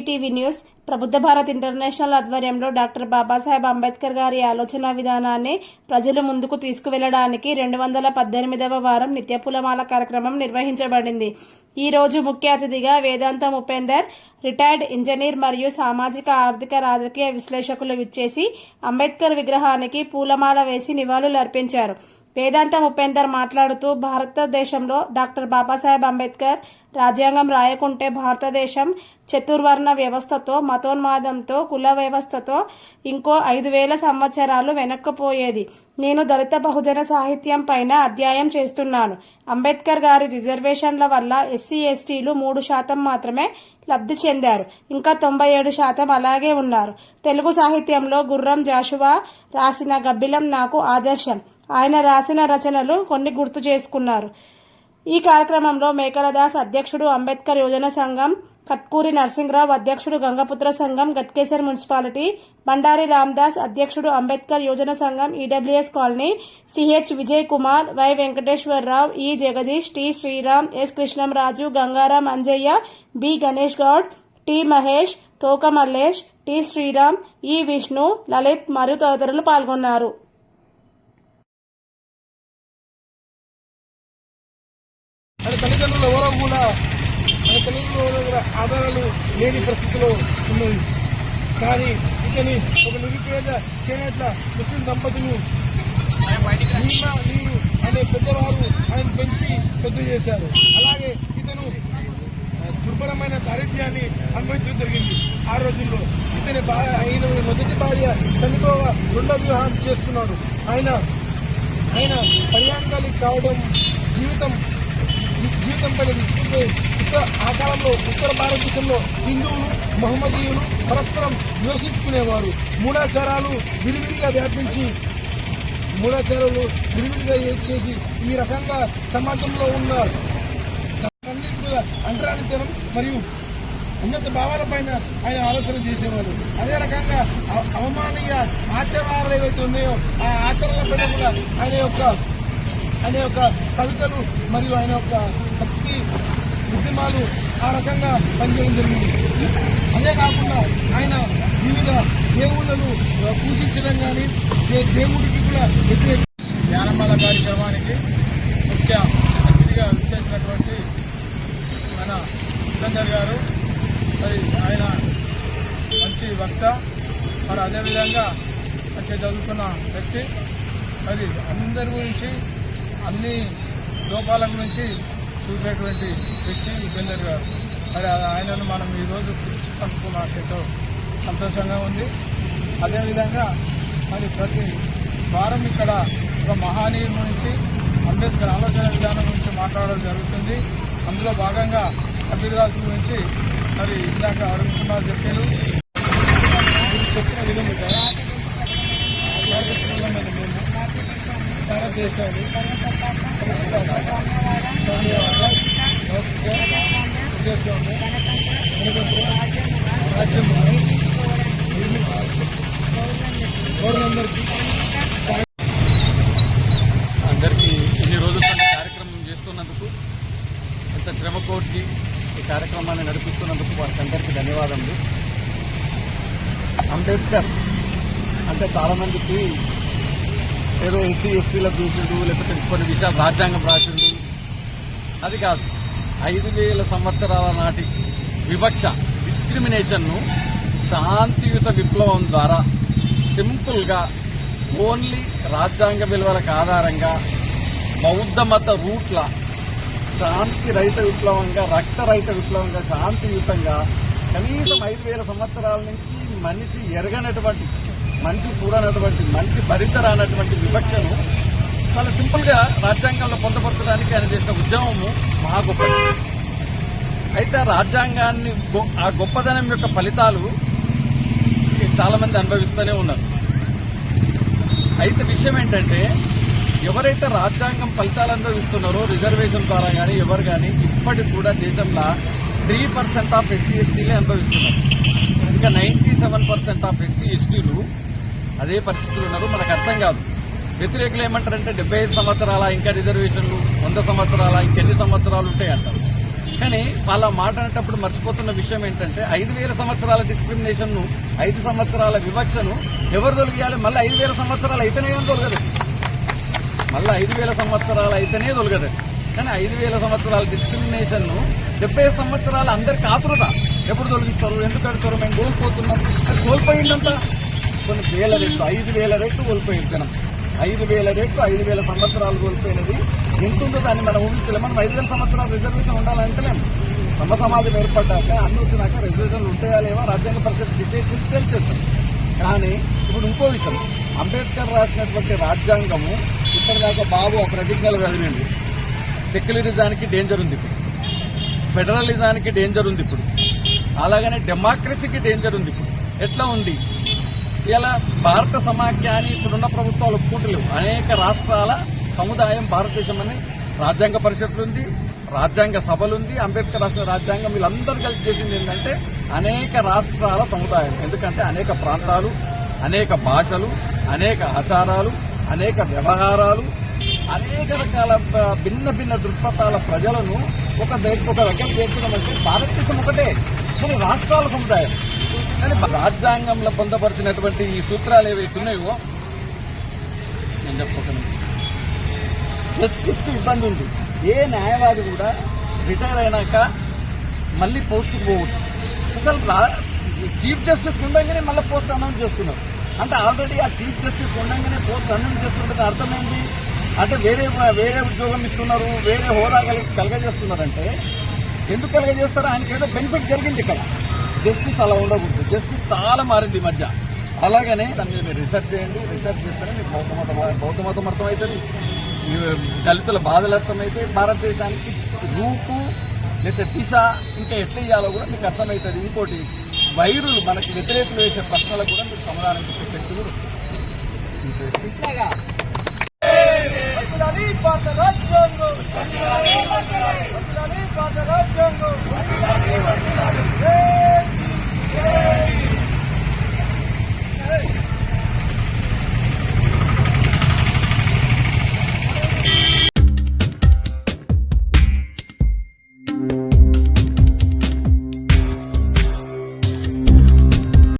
EVTV News. Prabuddha Bharat International ఆధ్వర్యంలో doctor Babasaheb Ambedkar గారి ఆలోచన విధానాన్ని ప్రజలు ముందుకు తీసుకువెళ్ళడానికి రెండు వందల పద్దెనిమిదవ వారం నిత్య పూలమాల కార్యక్రమం నిర్వహించబడింది. ఈ రోజు ముఖ్య అతిథిగా వేదాంతం ఉపేందర్ రిటైర్డ్ ఇంజనీర్ మరియు సామాజిక ఆర్థిక రాజకీయ విశ్లేషకులు విచ్చేసి అంబేద్కర్ విగ్రహానికి పూలమాల వేసి నివాళులు అర్పించారు వేదాంతం ఉపేందర్ మాట్లాడుతూ భారతదేశంలో డాక్టర్ బాబాసాహెబ్ అంబేద్కర్ రాజ్యాంగం రాయకుంటే భారతదేశం చతుర్వర్ణ వ్యవస్థతో మతోన్మాదంతో కుల వ్యవస్థతో ఇంకో ఐదు వేల సంవత్సరాలు వెనక్కిపోయేది. నేను దళిత బహుజన సాహిత్యం పైన అధ్యాయం చేస్తున్నాను. అంబేద్కర్ గారి రిజర్వేషన్ల వల్ల ఎస్సీ ఎస్టీలు మూడు శాతం మాత్రమే లబ్ధి చెందారు. ఇంకా తొంభై ఏడు శాతం అలాగే ఉన్నారు. తెలుగు సాహిత్యంలో గుర్రం జాషువా రాసిన గబ్బిలం నాకు ఆదర్శం. ఆయన రాసిన రచనలు కొన్ని గుర్తు చేసుకున్నారు. ఈ కార్యక్రమంలో మేకలదాస్ అధ్యక్షుడు అంబేద్కర్ యోజన సంఘం కట్కూరి నరసింహరావు అధ్యక్షుడు గంగపుత్ర సంఘం గట్కేశ్వర్ మున్సిపాలిటీ బండారి రామ్దాస్ అధ్యక్షుడు Ambedkar Yojana Sangham EWS colony CH Vijay Kumar Y Venkateswararao E Jagadish T Sriram S Krishnamraju Gangaram Anjaiah B Ganesh Goud T Mahesh Toka Mallesh T Sriram ఈ విష్ణు లలిత్ మరియు తదితరులు పాల్గొన్నారు మన తల్లిదండ్రులు ఎవరో కూడా మన తల్లిదండ్రుల దగ్గర ఆధారాలు లేని పరిస్థితిలో ఉన్నది. కానీ ఇతని ఒక నిరుపేద చేనేత ముస్లిం దంపతులు నీరు అనే పెద్దవారు ఆయన పెంచి పెద్ద చేశారు. అలాగే ఇతను దుర్బలమైన దుర్భరమైన దారిద్ర్యాన్ని అనుభవించడం జరిగింది. ఆ రోజుల్లో ఇతని భార్య ఆయన మొదటి భార్య చనిపోగా రెండో వివాహం చేసుకున్నాడు. ఆయన ఆయన పర్యాంగానికి కావడం జీవితం జీవితంపై జీవితం పైన విసుకుంటే ఉత్తర ఆ కాలంలో ఉత్తర భారతదేశంలో హిందువులు మహమ్మదీయులు పరస్పరం నివసించుకునేవారు మూఢాచారాలు విరివిరిగా వ్యాపించి మూఢాచారాలు విరివిరిగా చేసి ఈ రకంగా సమాజంలో ఉన్న అంతరానితనం మరియు ఉన్నత భావాల పైన ఆయన ఆలోచన చేసేవాడు అదే రకంగా అవ- అవమానీయ ఆచరణలు ఏవైతే ఉన్నాయో ఆ ఆచరణల పైన కూడా ఆయన యొక్క ఆయన యొక్క కవితలు మరియు ఆయన యొక్క భక్తి ఉద్యమాలు ఆ రకంగా పనిచేయడం జరిగింది. అదే కాకుండా ఆయన వివిధ దేవుళ్ళను పూజించడం కానీ దేవుడికి కూడా వ్యతిరేక ధ్యానమాల కార్యక్రమానికి ముఖ్య అతిథిగా చేసినటువంటి మన సురేందర్ గారు మరి ఆయన మంచి వక్త మరి అదేవిధంగా మంచి చదువుకున్న వ్యక్తి. మరి అందరి గురించి అన్ని లోపాల గురించి చూపేటువంటి వ్యక్తి ఉపేందర్ గారు. మరి ఆయనను మనం ఈరోజు పిలిచి కనుక్కున్నట్టు సంతోషంగా ఉంది. అదేవిధంగా మరి ప్రతి వారం ఇక్కడ ఒక మహానీయుల గురించి అంబేద్కర్ ఆలోచన విధానం గురించి మాట్లాడడం జరుగుతుంది. అందులో భాగంగా కబీర్ దాస్ గురించి మరి ఇందాక అడుగుతున్నారు చెప్పారు. మీరు చెప్పిన విధంగా భారతదేశంలో అందరికీ ఇన్ని రోజుల పాటు కార్యక్రమం చేస్తున్నందుకు ఎంత శ్రమ కోర్చి ఈ కార్యక్రమాన్ని నడిపిస్తున్నందుకు వారికి అందరికీ ధన్యవాదములు. అంబేద్కర్ అంటే చాలామందికి ఏదో ఎస్సీ ఎస్టీలకు చూసిండు లేకపోతే కొన్ని విషయాలు రాజ్యాంగం రాసిండు. అది కాదు. ఐదు వేల సంవత్సరాల నాటి వివక్ష డిస్క్రిమినేషన్ను శాంతియుత విప్లవం ద్వారా సింపుల్గా ఓన్లీ రాజ్యాంగ విలువలకు ఆధారంగా బౌద్ధ మత రూట్ల శాంతి రహిత విప్లవంగా రక్తరహిత విప్లవంగా శాంతియుతంగా కనీసం ఐదు వేల సంవత్సరాల నుంచి మనిషి ఎరగనటువంటి మనిషి చూడనటువంటి మనిషి భరించరానటువంటి వివక్షను చాలా సింపుల్గా రాజ్యాంగంలో పొందపరచడానికి ఆయన చేసిన ఉద్యమము మహా గొప్పది. అయితే రాజ్యాంగాన్ని ఆ గొప్పదనం యొక్క ఫలితాలు చాలామంది అనుభవిస్తూనే ఉన్నారు. అయితే విషయం ఏంటంటే ఎవరైతే రాజ్యాంగం ఫలితాలు అనుభవిస్తున్నారో రిజర్వేషన్ ద్వారా కానీ ఎవరు కానీ ఇప్పటికి కూడా దేశంలో త్రీ పర్సెంట్ ఆఫ్ ఎస్సీ ఎస్టీలే అనుభవిస్తున్నారు. ఇంకా ninety seven percent of SC ఎస్టీలు అదే పరిస్థితులు ఉన్నారు మనకు అర్థం కాదు. వ్యతిరేకులు ఏమంటారంటే డెబ్బై ఐదు సంవత్సరాల ఇంకా రిజర్వేషన్లు వంద సంవత్సరాల ఇంకెన్ని సంవత్సరాలు ఉంటాయి అంటారు. కానీ వాళ్ళ మాట అనేటప్పుడు మర్చిపోతున్న విషయం ఏంటంటే ఐదు వేల సంవత్సరాల డిస్క్రిమినేషన్ను ఐదు సంవత్సరాల వివక్షను ఎవరు తొలగియాలి? మళ్ళీ ఐదు వేల సంవత్సరాలు అయితేనే తొలగదు. మళ్ళీ ఐదు వేల సంవత్సరాలు అయితేనే తొలగదు. కానీ ఐదు వేల సంవత్సరాల డిస్క్రిమినేషన్ను డెబ్బై సంవత్సరాలు అందరికి ఆతురత ఎప్పుడు తొలగిస్తారు? ఎందుకు కడతారు? మేము కోల్పోతున్నాం. కోల్పోయిందంతా. కొన్ని వేల రెట్లు ఐదు వేల రెట్లు కోల్పోయింది జనం. ఐదు వేల రెట్లు ఐదు వేల సంవత్సరాలు కోల్పోయినది. ఎంత ఉందో దాన్ని మనం ఊహించలేము మనం ఐదు వేల సంవత్సరాలు రిజర్వేషన్ ఉండాలంటలేము సమ సమాజం ఏర్పడ్డాక అన్ని వచ్చినాక రిజర్వేషన్లు ఉంటాయా లేవా? రాజ్యాంగ పరిషత్ డిసైడ్ చేసి తేల్చేస్తాం. కానీ ఇప్పుడు ఇంకో విషయం. అంబేద్కర్ రాసినటువంటి రాజ్యాంగము ఇప్పటిదాకా బాబు ఆ ప్రతిజ్ఞలు చదివింది సెక్యులరిజానికి డేంజర్ ఉంది ఇప్పుడు. ఫెడరలిజానికి డేంజర్ ఉంది ఇప్పుడు. అలాగనే డెమోక్రసీకి డేంజర్ ఉంది ఇప్పుడు. ఎట్లా ఉంది? ఇలా భారత సమాఖ్యాన్ని ఇప్పుడున్న ప్రభుత్వాలు ఒప్పుకుంటలేవు. అనేక రాష్ట్రాల సముదాయం భారతదేశం అని రాజ్యాంగ పరిషత్లు ఉంది రాజ్యాంగ సభలుంది అంబేద్కర్ రాసిన రాజ్యాంగం వీళ్ళందరూ కలిసి చేసింది ఏంటంటే అనేక రాష్ట్రాల సముదాయం. ఎందుకంటే అనేక ప్రాంతాలు అనేక భాషలు అనేక ఆచారాలు అనేక వ్యవహారాలు అనేక రకాల భిన్న భిన్న దృక్పథాల ప్రజలను ఒక ఒక దగ్గర చేర్చడం అంటే భారతదేశం ఒకటే. కానీ రాష్ట్రాల సముదాయం కానీ రాజ్యాంగంలో పొందపరిచినటువంటి ఈ సూత్రాలు ఏవైతే ఉన్నాయో నేను చెప్పుకోను జస్టిస్కు ఇబ్బంది ఉంది. ఏ న్యాయవాది కూడా రిటైర్ అయినాక మళ్ళీ పోస్ట్ పోవద్దు అసలు చీఫ్ జస్టిస్ ఉండగానే మళ్ళీ పోస్ట్ అనౌన్స్ చేస్తున్నారు. అంటే ఆల్రెడీ ఆ చీఫ్ జస్టిస్ ఉండగానే పోస్ట్ అనౌన్స్ చేస్తుంటే అర్థమైంది. అంటే వేరే వేరే ఉద్యోగం ఇస్తున్నారు వేరే హోదా కల- కలగజేస్తున్నారంటే ఎందుకు కలగజేస్తారో ఆయనకి ఏదో బెనిఫిట్ జరిగింది ఇక్కడ. జస్టిస్ అలా ఉండకూడదు. జస్టిస్ చాలా మారింది ఈ మధ్య. అలాగనే దాని మీద మీరు రీసెర్చ్ చేయండి రీసెర్చ్ చేస్తేనే మీకు బౌద్ధ మతం బౌద్ధ మతం అర్థమవుతుంది. దళితుల బాధలు అర్థమైతే భారతదేశానికి రూపు లేదా దిశ ఇంకా ఎట్లా ఇయ్యాలో కూడా మీకు అర్థమవుతుంది. ఇంకోటి వైరులు మనకి వ్యతిరేకులు వేసే ప్రశ్నలకు కూడా మీరు సమాధానం చెప్పే శక్తి కూడా వస్తుంది.